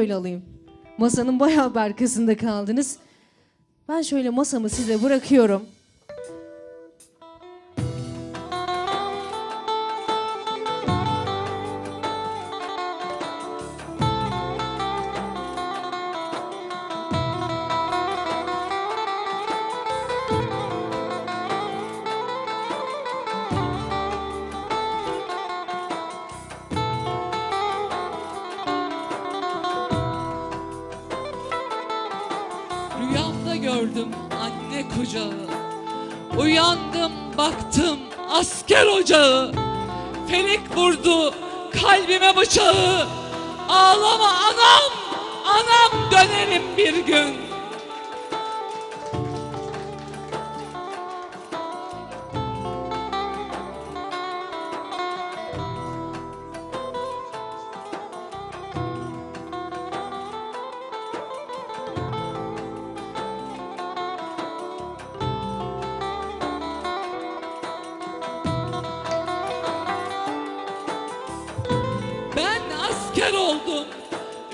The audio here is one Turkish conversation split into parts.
böyle alayım. Masanın bayağı bir arkasında kaldınız. Ben şöyle masamı size bırakıyorum. Gördüm anne kucağı. Uyandım baktım asker ocağı. Felek vurdu kalbime bıçağı. Ağlama anam, anam dönerim bir gün. Asker oldum.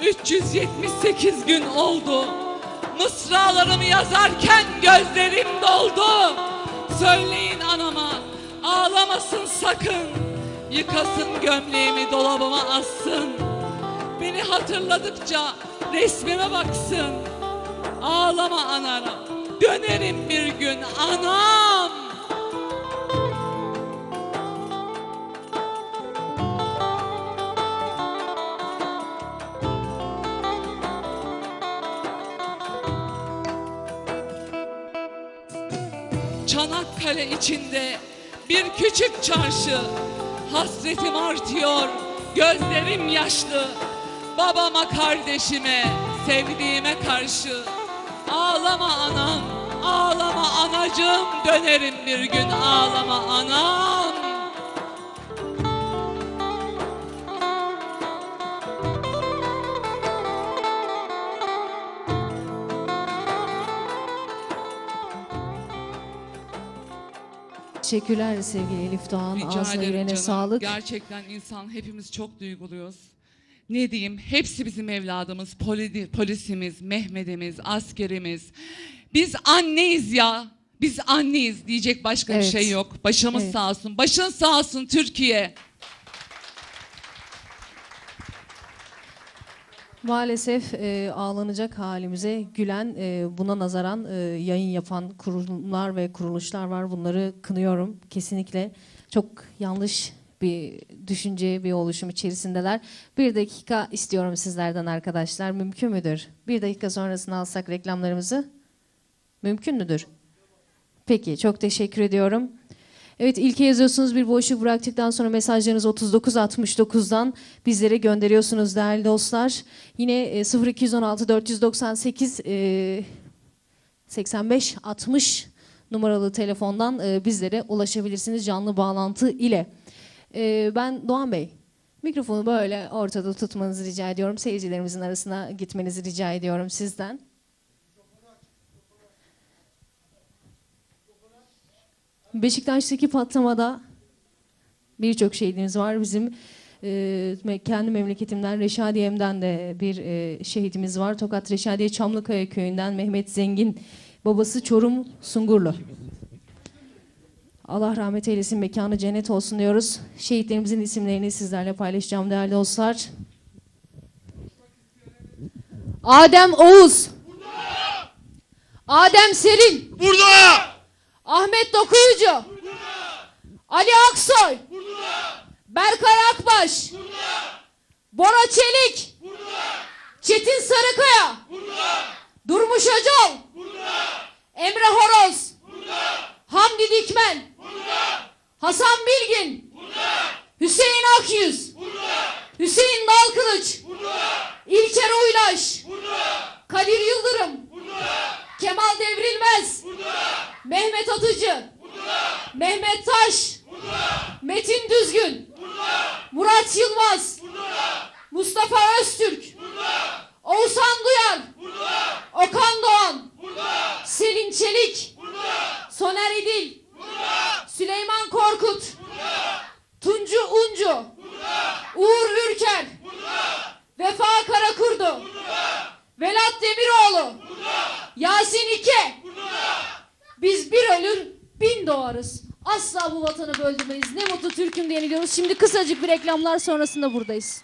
378 gün oldu. Mısralarımı yazarken gözlerim doldu. Söyleyin anama ağlamasın sakın. Yıkasın gömleğimi dolabıma assın. Beni hatırladıkça resmime baksın. Ağlama anana. Dönerim bir gün anam. Çanakkale içinde bir küçük çarşı. Hasretim artıyor, gözlerim yaşlı. Babama, kardeşime, sevdiğime karşı. Ağlama anam, ağlama anacığım. Dönerim bir gün ağlama anam Teşekkürler sevgili Elif Doğan. Rica Ağzına ederim canım. sağlık. Gerçekten insan hepimiz çok duyguluyuz. Ne diyeyim? Hepsi bizim evladımız, poli- polisimiz, Mehmet'imiz, askerimiz. Biz anneyiz ya. Biz anneyiz diyecek başka Evet. bir şey yok. Başımız Evet. sağ olsun. Başın sağ olsun Türkiye. Maalesef e, ağlanacak halimize gülen, e, buna nazaran e, yayın yapan kurumlar ve kuruluşlar var. Bunları kınıyorum kesinlikle. Çok yanlış bir düşünce, bir oluşum içerisindeler. Bir dakika istiyorum sizlerden arkadaşlar. Mümkün müdür? Bir dakika sonrasını alsak reklamlarımızı. Mümkün müdür? Peki, çok teşekkür ediyorum. Evet, ilke yazıyorsunuz bir boşluk bıraktıktan sonra mesajlarınızı 3969'dan bizlere gönderiyorsunuz değerli dostlar. Yine e, 0216 498 e, 85 60 numaralı telefondan e, bizlere ulaşabilirsiniz canlı bağlantı ile. E, Ben Doğan Bey, mikrofonu böyle ortada tutmanızı rica ediyorum. Seyircilerimizin arasına gitmenizi rica ediyorum sizden. Beşiktaş'taki patlamada birçok şehidimiz var. Bizim e, kendi memleketimden Reşadiye'mden de bir e, şehidimiz var. Tokat Reşadiye Çamlıkaya köyünden Mehmet Zengin. Babası Çorum Sungurlu. Allah rahmet eylesin, mekanı cennet olsun diyoruz. Şehitlerimizin isimlerini sizlerle paylaşacağım değerli dostlar. Adem Oğuz. Adem Seril. Burada! Ahmet Dokuyucu. Ali Aksoy. Berkay Akbaş. Bora Çelik. Çetin Sarıkaya. Durmuş Öcal. Emre Horoz. Hamdi Dikmen. Hasan Bilgin. Hüseyin Akyüz. Hüseyin Dalkılıç. İlker Uylaş. Kadir Yıldırım. Mehmet Atıcı. Mehmet Taş. Metin Düzgün. Murat Yılmaz. Mustafa Öztürk. Oğuzhan Duyar. Okan Doğan. Selin Çelik. Soner İdil. Süleyman Korkut. Tuncu Uncu. Uğur Ürker. Vefa Karakurdu. Velat Demiroğlu. Yasin İke. Biz bir ölür, bin doğarız. Asla bu vatanı böldürmeyiz. Ne mutlu Türk'üm diye diyoruz. Şimdi kısacık bir reklamlar sonrasında buradayız.